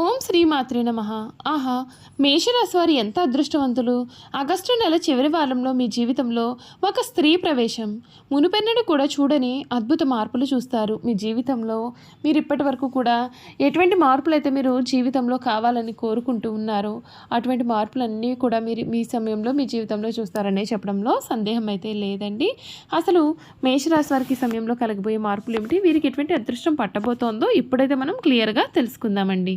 ఓం శ్రీమాత్రే నమ. ఆహా మేషరాశి వారు ఎంత అదృష్టవంతులు. ఆగస్టు నెల చివరి వారంలో మీ జీవితంలో ఒక స్త్రీ ప్రవేశం. మునుపెన్నడు కూడా చూడని అద్భుత మార్పులు చూస్తారు. మీ జీవితంలో మీరు ఇప్పటి వరకు కూడా ఎటువంటి మార్పులు అయితే మీరు జీవితంలో కావాలని కోరుకుంటూ ఉన్నారో అటువంటి మార్పులన్నీ కూడా మీరు మీ సమయంలో మీ జీవితంలో చూస్తారనే చెప్పడంలో సందేహం అయితే లేదండి. అసలు మేషరాశి వారికి సమయంలో కలగబోయే మార్పులు ఏమిటి? వీరికి ఎటువంటి అదృష్టం పట్టబోతోందో ఇప్పుడైతే మనం క్లియర్గా తెలుసుకుందామండి.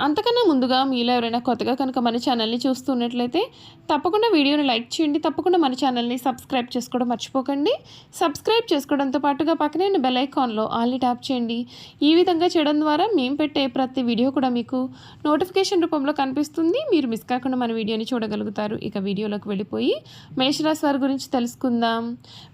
అంతకన్నా ముందుగా మీలో ఎవరైనా కొత్తగా కనుక మన ఛానల్ని చూస్తున్నట్లయితే తప్పకుండా వీడియోని లైక్ చేయండి తప్పకుండా మన ఛానల్ని సబ్స్క్రైబ్ చేసుకోవడం మర్చిపోకండి. సబ్స్క్రైబ్ చేసుకోవడంతో పాటుగా పక్కనే ఉన్న బెల్ ఐకాన్లో ఆల్ని ట్యాప్ చేయండి. ఈ విధంగా చేయడం ద్వారా మేము పెట్టే ప్రతి వీడియో కూడా మీకు నోటిఫికేషన్ రూపంలో కనిపిస్తుంది. మీరు మిస్ కాకుండా మన వీడియోని చూడగలుగుతారు. ఇక వీడియోలోకి వెళ్ళిపోయి మేషరాశి వారి గురించి తెలుసుకుందాం.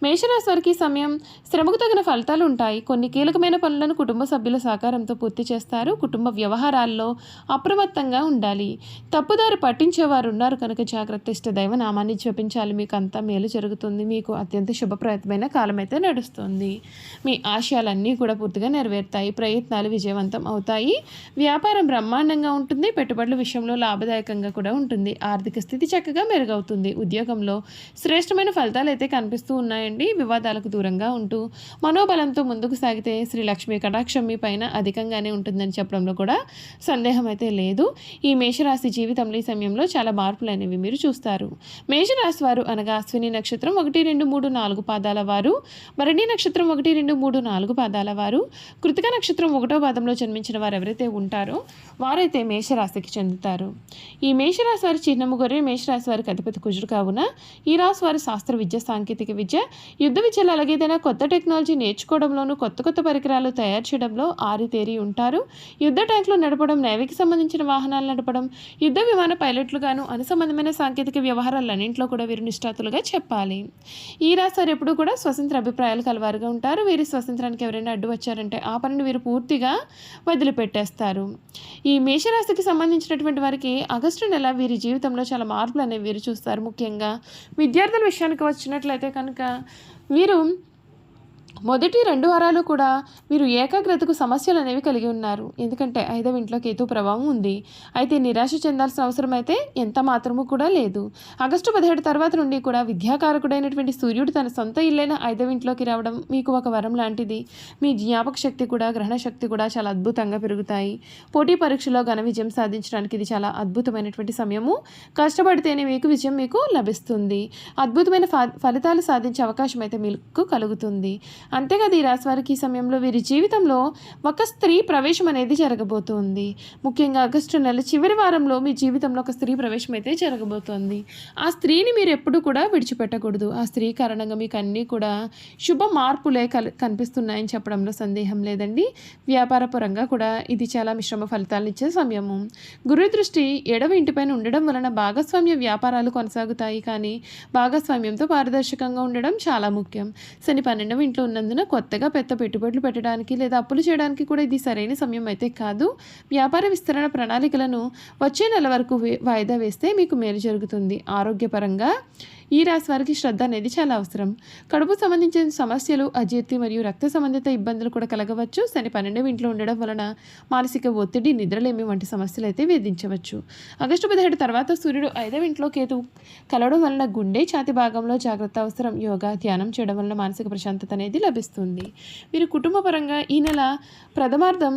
మేషరాశి వారికి సమయం శ్రమకు తగిన ఫలితాలు ఉంటాయి. కొన్ని కీలకమైన పనులను కుటుంబ సభ్యుల సహకారంతో పూర్తి చేస్తారు. కుటుంబ వ్యవహారాల్లో అప్రమత్తంగా ఉండాలి. తప్పుదారి పట్టించేవారు ఉన్నారు కనుక జాగ్రత్త ఇష్ట దైవ నామాన్ని జపించాలి. మీకు అంతా మేలు జరుగుతుంది. మీకు అత్యంత శుభప్రదమైన కాలం అయితే నడుస్తుంది. మీ ఆశయాలన్నీ కూడా పూర్తిగా నెరవేరుతాయి. ప్రయత్నాలు విజయవంతం అవుతాయి. వ్యాపారం బ్రహ్మాండంగా ఉంటుంది. పెట్టుబడుల విషయంలో లాభదాయకంగా కూడా ఉంటుంది. ఆర్థిక స్థితి చక్కగా మెరుగవుతుంది. ఉద్యోగంలో శ్రేష్టమైన ఫలితాలు అయితే కనిపిస్తూ ఉన్నాయండి. వివాదాలకు దూరంగా ఉంటూ మనోబలంతో ముందుకు సాగితే శ్రీ లక్ష్మీ కటాక్షం మీ పైన అధికంగానే ఉంటుందని చెప్పడంలో కూడా సందేహం అయితే లేదు. ఈ మేషరాశి జీవితంలో ఈ సమయంలో చాలా మార్పులు అనేవి మీరు చూస్తారు. మేషరాశి వారు అనగా అశ్విని నక్షత్రం ఒకటి రెండు మూడు నాలుగు పాదాల వారు. భరణి నక్షత్రం ఒకటి రెండు మూడు నాలుగు పాదాల వారు. కృతిక నక్షత్రం ఒకటో పాదంలో జన్మించిన వారు ఎవరైతే ఉంటారో వారైతే మేషరాశికి చెందుతారు. ఈ మేషరాశి వారి చిహ్నము గొర్రె మేషరాశి వారికి అధిపతి కుజుడు కావున ఈ రాశి వారి శాస్త్ర విద్య సాంకేతిక విద్య యుద్ధ విద్యలు అలాగే ఏదైనా కొత్త టెక్నాలజీ నేర్చుకోవడంలోనూ కొత్త కొత్త పరికరాలు తయారు చేయడంలో ఆరితేరి ఉంటారు. యుద్ధ ట్యాంకులు నడపడం నేవీకి సంబంధించిన వాహనాలు నడపడం యుద్ధ విమాన పైలట్లుగాను అనుసంబంధమైన సాంకేతిక వ్యవహారాలన్నింటిలో కూడా వీరు నిష్ఠాతులుగా చెప్పాలి. ఈ రాశి ఎప్పుడు కూడా స్వతంత్ర అభిప్రాయాలు కలవారుగా ఉంటారు. వీరి స్వతంత్రానికి ఎవరైనా అడ్డు వచ్చారంటే ఆ పనిని వీరు పూర్తిగా వదిలిపెట్టేస్తారు. ఈ మేషరాశికి సంబంధించినటువంటి వారికి ఆగస్టు నెల వీరి జీవితంలో చాలా మార్పులు అనేవి వీరు చూస్తారు. ముఖ్యంగా విద్యార్థుల విషయానికి వచ్చినట్లయితే కనుక వీరు మొదటి రెండు వారాలు కూడా మీరు ఏకాగ్రతకు సమస్యలు అనేవి కలిగి ఉన్నారు. ఎందుకంటే ఐదవ ఇంట్లో కేతు ప్రభావం ఉంది. అయితే నిరాశ చెందాల్సిన అవసరం అయితే ఎంత మాత్రము కూడా లేదు. ఆగస్టు పదిహేడు తర్వాత నుండి కూడా విద్యాకారకుడైనటువంటి సూర్యుడు తన సొంత ఇల్లైన ఐదవ ఇంట్లోకి రావడం మీకు ఒక వరం లాంటిది. మీ జ్ఞాపక శక్తి కూడా గ్రహణ శక్తి కూడా చాలా అద్భుతంగా పెరుగుతాయి. పోటీ పరీక్షలో ఘన విజయం సాధించడానికి ఇది చాలా అద్భుతమైనటువంటి సమయము. కష్టపడితేనే మీకు విజయం మీకు లభిస్తుంది. అద్భుతమైన ఫ- ఫలితాలు సాధించే అవకాశం అయితే మీకు కలుగుతుంది. అంతేకాదు ఈ రాశివారికి ఈ సమయంలో వీరి జీవితంలో ఒక స్త్రీ ప్రవేశం అనేది జరగబోతోంది. ముఖ్యంగా ఆగస్టు నెల చివరి వారంలో మీ జీవితంలో ఒక స్త్రీ ప్రవేశం అయితే జరగబోతోంది. ఆ స్త్రీని మీరు ఎప్పుడు కూడా విడిచిపెట్టకూడదు. ఆ స్త్రీ కారణంగా మీకు అన్నీ కూడా శుభ మార్పులే కల్ కనిపిస్తున్నాయని చెప్పడంలో సందేహం లేదండి. వ్యాపార పరంగా కూడా ఇది చాలా మిశ్రమ ఫలితాలను ఇచ్చే సమయము. గురు దృష్టి ఎడవ ఇంటిపైన ఉండడం వలన భాగస్వామ్య వ్యాపారాలు కొనసాగుతాయి. కానీ భాగస్వామ్యంతో పారదర్శకంగా ఉండడం చాలా ముఖ్యం. శని పన్నెండవ ఇంట్లో ఉన్నందున కొత్తగా పెద్ద పెట్టుబడులు పెట్టడానికి లేదా అప్పులు చేయడానికి కూడా ఇది సరైన సమయం అయితే కాదు. వ్యాపార విస్తరణ ప్రణాళికలను వచ్చే నెల వరకు వాయిదా వేస్తే మీకు మేలు జరుగుతుంది. ఆరోగ్యపరంగా ఈ రాశి వారికి శ్రద్ధ అనేది చాలా అవసరం. కడుపు సంబంధించిన సమస్యలు అజీర్తి మరియు రక్త సంబంధిత ఇబ్బందులు కూడా కలగవచ్చు. శని పన్నెండవ ఇంట్లో ఉండడం వలన మానసిక ఒత్తిడి నిద్రలేమి వంటి సమస్యలు అయితే వేధించవచ్చు. ఆగస్టు పదిహేడు తర్వాత సూర్యుడు ఐదవ ఇంట్లో కేతు. కలవడం వలన గుండె ఛాతి భాగంలో జాగ్రత్త అవసరం. యోగా ధ్యానం చేయడం వలన మానసిక ప్రశాంతత అనేది లభిస్తుంది. మీరు కుటుంబ పరంగా ఈ నెల ప్రథమార్థం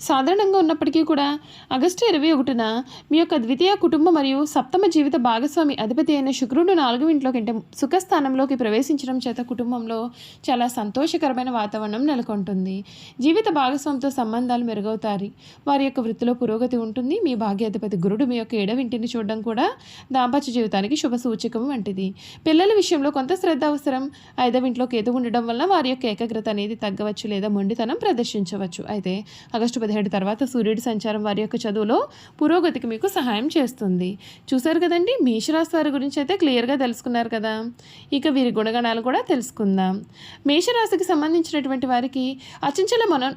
సాధారణంగా ఉన్నప్పటికీ కూడా ఆగస్టు ఇరవై ఒకటిన మీ యొక్క ద్వితీయ కుటుంబ మరియు సప్తమ జీవిత భాగస్వామి అధిపతి అయిన శుక్రుడు నాలుగు ఇంట్లోకి కంటే సుఖస్థానంలోకి ప్రవేశించడం చేత కుటుంబంలో చాలా సంతోషకరమైన వాతావరణం నెలకొంటుంది. జీవిత భాగస్వామితో సంబంధాలు మెరుగవుతాయి. వారి యొక్క వృత్తిలో పురోగతి ఉంటుంది. మీ భాగ్యాధిపతి గురుడు మీ యొక్క ఎడవింటిని చూడడం కూడా దాంపత్య జీవితానికి శుభ సూచకం వంటిది. పిల్లల విషయంలో కొంత శ్రద్ధ అవసరం. ఐదవింట్లో కేతు ఉండడం వల్ల వారి యొక్క ఏకాగ్రత అనేది తగ్గవచ్చు లేదా మొండితనం ప్రదర్శించవచ్చు. అయితే ఆగస్టు పదిహేడు తర్వాత సూర్యుడి సంచారం వారి యొక్క చదువులో పురోగతికి మీకు సహాయం చేస్తుంది. చూశారు కదండి? మేషరాశి వారి గురించి అయితే క్లియర్గా తెలుసుకున్నారు కదా? ఇక వీరి గుణగణాలు కూడా తెలుసుకుందాం. మేషరాశికి సంబంధించినటువంటి వారికి అచంచల మన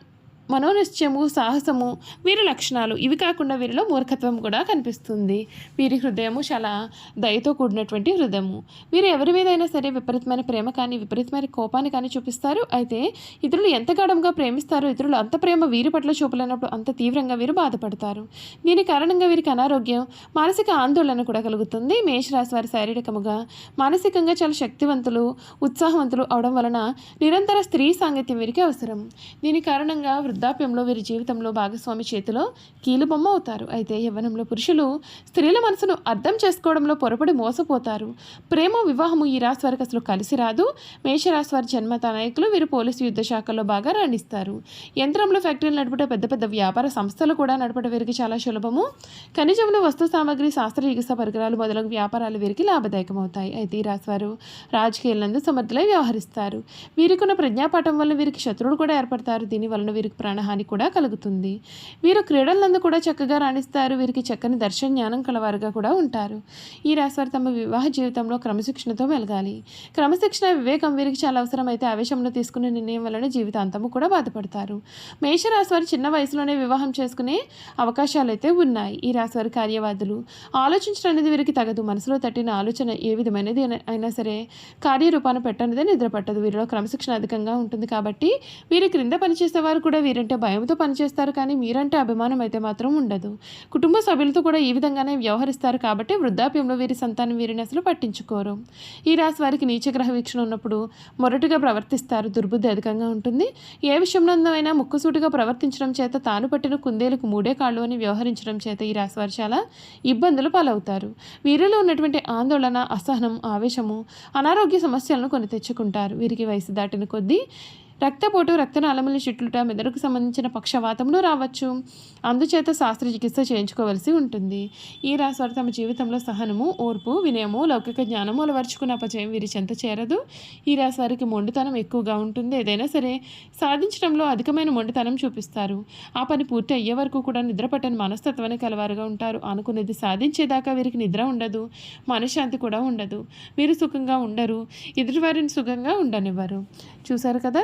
మనోనిశ్చయము సాహసము వీరి లక్షణాలు ఇవి కాకుండా వీరిలో మూర్ఖత్వం కూడా కనిపిస్తుంది. వీరి హృదయము చాలా దయతో కూడినటువంటి హృదయము. వీరు ఎవరి మీదైనా సరే విపరీతమైన ప్రేమ కానీ విపరీతమైన కోపాన్ని కానీ చూపిస్తారు. అయితే ఇతరులు ఎంత గాఢంగా ప్రేమిస్తారో ఇతరులు అంత ప్రేమ వీరి పట్ల చూపలేనప్పుడు అంత తీవ్రంగా వీరు బాధపడతారు. దీని కారణంగా వీరికి అనారోగ్యం మానసిక ఆందోళన కూడా కలుగుతుంది. మేషరాశి వారి శారీరకముగా మానసికంగా చాలా శక్తివంతులు ఉత్సాహవంతులు అవడం వలన నిరంతర స్త్రీ సాంగత్యం వీరికి అవసరం. దీని కారణంగా వృద్ధాప్యంలో వీరి జీవితంలో భాగస్వామి చేతిలో కీలుబొమ్మ అవుతారు. అయితే యవ్వనంలో పురుషులు స్త్రీల మనసును అర్థం చేసుకోవడంలో పొరపడి మోసపోతారు. ప్రేమ వివాహము ఈ రాశి వారికి అసలు కలిసి రాదు. మేషరాశి వారి జన్మత నాయకులు వీరు పోలీసు యుద్ధ శాఖలో బాగా రాణిస్తారు. యంత్రంలో ఫ్యాక్టరీలు నడుపుట పెద్ద పెద్ద వ్యాపార సంస్థలు కూడా నడపట వీరికి చాలా సులభము. ఖనిజములు వస్తు సామాగ్రి శాస్త్ర చికిత్స పరికరాలు మొదలగు వ్యాపారాలు వీరికి లాభదాయకమవుతాయి. అయితే ఈ రాశివారు రాజకీయాలందు సమర్థులై వ్యవహరిస్తారు. వీరికి ఉన్న ప్రజ్ఞాపాఠం వల్ల వీరికి శత్రువులు కూడా ఏర్పడతారు. దీని వలన వీరికి ప్రాణహాని కూడా కలుగుతుంది. వీరు క్రీడలందు కూడా చక్కగా రాణిస్తారు. వీరికి చక్కని దర్శన జ్ఞానం కలవారుగా కూడా ఉంటారు. ఈ రాశివారు తమ వివాహ జీవితంలో క్రమశిక్షణతో మెలగాలి. క్రమశిక్షణ వివేకం వీరికి చాలా అవసరం అయితే ఆవేశంలో తీసుకునే నిర్ణయం వలన జీవితాంతము కూడా బాధపడతారు. మేషరాశి వారు చిన్న వయసులోనే వివాహం చేసుకునే అవకాశాలు అయితే ఉన్నాయి. ఈ రాశి వారి కార్యవాదులు. ఆలోచించడం అనేది వీరికి తగదు. మనసులో తట్టిన ఆలోచన ఏ విధమైనది అయినా- సరే కార్యరూపాన పెట్టనిదే నిద్రపట్టదు. వీరిలో క్రమశిక్షణ అధికంగా ఉంటుంది కాబట్టి వీరి క్రింద పనిచేసే వారు కూడా మీరంటే భయంతో పనిచేస్తారు కానీ మీరంటే అభిమానం అయితే మాత్రం ఉండదు. కుటుంబ సభ్యులతో కూడా ఈ విధంగానే వ్యవహరిస్తారు కాబట్టి వృద్ధాప్యంలో వీరి సంతానం వీరిని అసలు పట్టించుకోరు. ఈ రాశి వారికి నీచగ్రహ వీక్షణ ఉన్నప్పుడు మొరటుగా ప్రవర్తిస్తారు దుర్బుద్ధి అధికంగా ఉంటుంది. ఏ విషయంలోనైనా ముక్కుసూటిగా ప్రవర్తించడం చేత తాను పట్టిన కుందేలకు మూడే కాళ్ళు అని వ్యవహరించడం చేత ఈ రాశి వారు చాలా ఇబ్బందులు పాలవుతారు. వీరిలో ఉన్నటువంటి ఆందోళన అసహనం ఆవేశము అనారోగ్య సమస్యలను కొని తెచ్చుకుంటారు. వీరికి వయసు దాటిన కొద్దీ రక్తపోటు రక్తనాళముల చుట్లుట మెదడుకు సంబంధించిన పక్షవాతములు రావచ్చు. అందుచేత శాస్త్ర చికిత్స చేయించుకోవలసి ఉంటుంది. ఈ రాశివారు తమ జీవితంలో సహనము ఓర్పు వినయము లౌకిక జ్ఞానము అలవర్చుకున్న అపజయం వీరి చెంత చేరదు. ఈ రాశివారికి మొండుతనం మొండితనం ఎక్కువగా ఉంటుంది. ఏదైనా సరే సాధించడంలో అధికమైన మొండితనం చూపిస్తారు. ఆ పని పూర్తి అయ్యే వరకు కూడా నిద్రపట్టని మనస్తత్వాన్ని కలవారుగా ఉంటారు. అనుకున్నది సాధించేదాకా వీరికి నిద్ర ఉండదు. మనశ్శాంతి కూడా ఉండదు. వీరు సుఖంగా ఉండరు. ఎదుటివారిని సుఖంగా ఉండనివ్వరు. చూశారు కదా?